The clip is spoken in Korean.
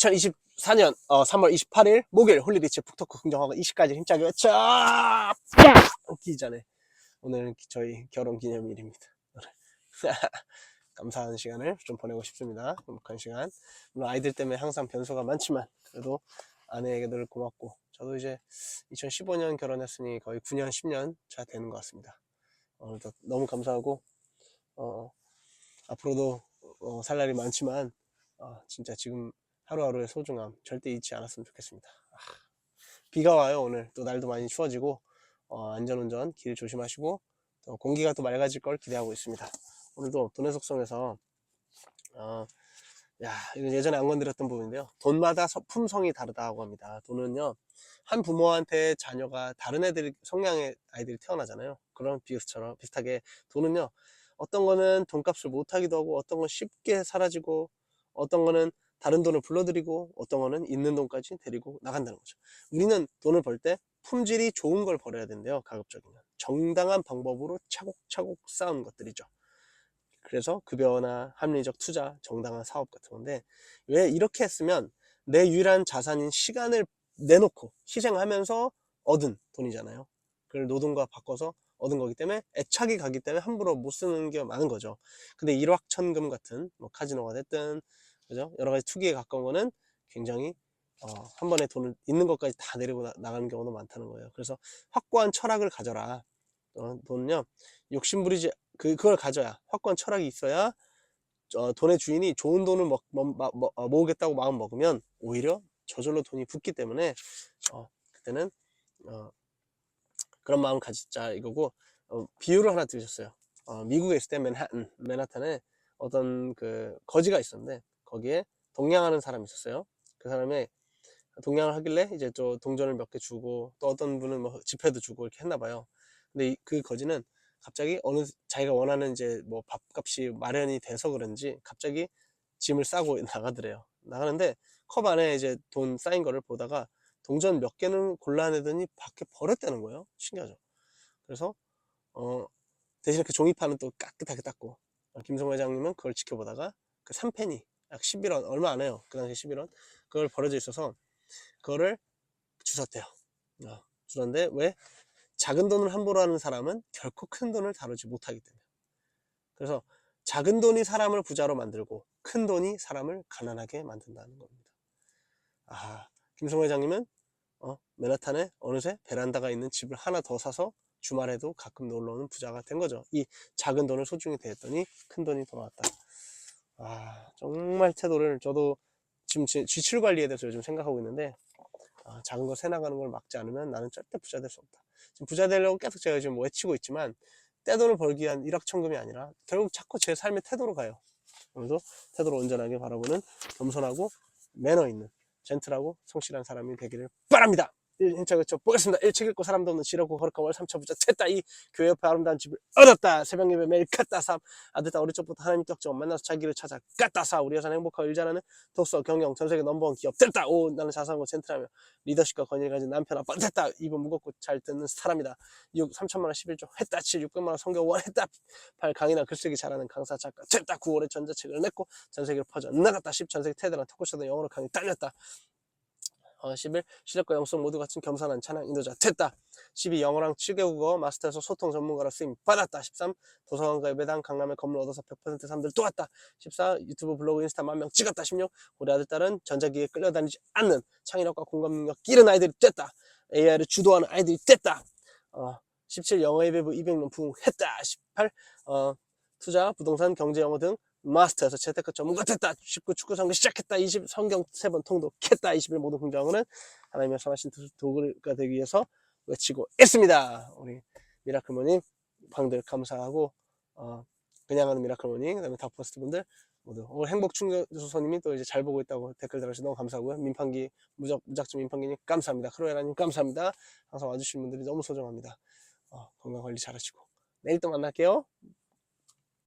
2024년 어, 3월 28일 목요일 홀리리치 북토크 긍정하고 20까지 힘차게 외쳐! 웃기 전에 오늘은 저희 결혼 기념일입니다. 감사한 시간을 좀 보내고 싶습니다. 행복한 시간. 물론 아이들 때문에 항상 변수가 많지만 그래도 아내에게 늘 고맙고 저도 이제 2015년 결혼했으니 거의 9년 10년 차 되는 것 같습니다. 오늘도 너무 감사하고 어, 앞으로도 어, 살 날이 많지만 어, 진짜 지금 하루하루의 소중함 절대 잊지 않았으면 좋겠습니다. 아, 비가 와요 오늘 또 날도 많이 추워지고 어, 안전운전 길 조심하시고 또 공기가 또 맑아질 걸 기대하고 있습니다. 오늘도 돈의 속성에서 어, 야 이건 예전에 안 건드렸던 부분인데요. 돈마다 서- 품성이 다르다고 합니다. 돈은요 한 부모한테 자녀가 다른 애들 성향의 아이들이 태어나잖아요. 그런 비슷처럼 비슷하게 돈은요 어떤 거는 돈값을 못하기도 하고 어떤 건 쉽게 사라지고 어떤 거는 다른 돈을 불러들이고 어떤 거는 있는 돈까지 데리고 나간다는 거죠. 우리는 돈을 벌 때 품질이 좋은 걸 벌어야 된대요. 가급적이면. 정당한 방법으로 차곡차곡 쌓은 것들이죠. 그래서 급여나 합리적 투자, 정당한 사업 같은 건데 왜 이렇게 했으면 내 유일한 자산인 시간을 내놓고 희생하면서 얻은 돈이잖아요. 그걸 노동과 바꿔서 얻은 거기 때문에 애착이 가기 때문에 함부로 못 쓰는 게 많은 거죠. 근데 일확천금 같은 뭐 카지노가 됐든 그죠? 여러 가지 투기에 가까운 거는 굉장히 어, 한 번에 돈을 있는 것까지 다 내리고 나, 나가는 경우도 많다는 거예요. 그래서 확고한 철학을 가져라. 어, 돈은요 욕심부리지 그 그걸 가져야 확고한 철학이 있어야 어, 돈의 주인이 좋은 돈을 먹, 먹- 어, 모으겠다고 마음 먹으면 오히려 저절로 돈이 붙기 때문에 어, 그때는 어, 그런 마음 가지자 이거고 어, 비유를 하나 드렸어요. 어, 미국에 있을 때 맨하탄 맨하탄에 어떤 그 거지가 있었는데 거기에 동냥하는 사람이 있었어요. 그 사람이 동냥을 하길래 이제 또 동전을 몇 개 주고 또 어떤 분은 뭐 지폐도 주고 이렇게 했나 봐요. 근데 이- 그 거지는 갑자기 어느 자기가 원하는 이제 뭐 밥값이 마련이 돼서 그런지 갑자기 짐을 싸고 나가더래요. 나가는데 컵 안에 이제 돈 쌓인 거를 보다가 동전 몇 개는 골라내더니 밖에 버렸다는 거예요. 신기하죠. 그래서 어 대신에 그 종이판은 또 깨끗하게 닦고 어, 김성 회장님은 그걸 지켜보다가 그 3페니 약 11원 얼마 안 해요. 그 당시 11원 그걸 버려져 있어서 그거를 주셨대요. 어, 주는데 왜 작은 돈을 함부로 하는 사람은 결코 큰 돈을 다루지 못하기 때문에. 그래서 작은 돈이 사람을 부자로 만들고 큰 돈이 사람을 가난하게 만든다는 겁니다. 아, 김성 회장님은 어, 맨하탄에 어느새 베란다가 있는 집을 하나 더 사서 주말에도 가끔 놀러 오는 부자가 된 거죠. 이 작은 돈을 소중히 대했더니 큰 돈이 돌아왔다. 아, 정말 태도를 저도 지금 제 지출 관리에 대해서 요즘 생각하고 있는데 아, 작은 거 새 나가는 걸 막지 않으면 나는 절대 부자 될 수 없다. 지금 부자 되려고 계속 제가 지금 외치고 있지만 떼돈을 벌기 위한 일확천금이 아니라 결국 자꾸 제 삶의 태도로 가요. 오늘도 태도를 온전하게 바라보는 겸손하고 매너 있는 젠틀하고 성실한 사람이 되기를 바랍니다. 1차 그쳐 보겠습니다. 일책 읽고 사람도 없는 지라고 거룩한 월 3차 부자 됐다. 이 교회 옆에 아름다운 집을 얻었다. 새벽 예배 매일 갔다 삼. 아들딸 어릴 적부터 하나님 떡정 만나서 자기를 찾아 갔다 사. 우리 여사는 행복하고 일 잘하는 독서, 경영, 전세계 넘버원 기업 됐다. 오 나는 자상하고 젠틀하며 리더십과 권위를 가진 남편 아빠 됐다. 입은 무겁고 잘 듣는 사람이다. 6 3천만 원 11조 했다. 7 600만 원 성경 원 했다. 8 강의나 글쓰기 잘하는 강사 작가 됐다. 9월에 전자책을 냈고 전세계로 퍼져 나갔다. 10 전세계 테드랑 토크쇼도 영어로 강의 딸렸다. 어, 11 실력과 영성 모두 갖춘 겸손한 찬양 인도자 됐다. 12 영어랑 7개 국어 마스터에서 소통 전문가로 쓰임 받았다. 13 도서관과 예배당 강남에 건물 얻어서 100% 사람들 또 왔다. 14 유튜브 블로그 인스타 만 명 찍었다. 16 우리 아들 딸은 전자기기에 끌려다니지 않는 창의력과 공감 능력 끼는 아이들이 됐다. AI를 주도하는 아이들이 됐다. 어, 17 영어 예배부 200명 부흥했다. 18 어, 투자, 부동산, 경제, 영어 등 마스터에서 재테크 전문가 됐다. 19 축구 선교 시작했다. 20 성경 세 번 통독했다. 21 모든 긍정은 하나님의 선하신 뜻 도구가 되기 위해서 외치고 있습니다. 우리 미라클 모님 방들 감사하고 어, 그냥 하는 미라클 모님 그다음에 다포스트 분들 모두 오늘 행복 충전소님이 또 이제 잘 보고 있다고 댓글 달아주셔서 너무 감사하고요. 민판기 무작 무작정 민판기님 감사합니다. 크로에라님 감사합니다. 항상 와주신 분들이 너무 소중합니다. 어, 건강 관리 잘하시고 내일 또 만날게요.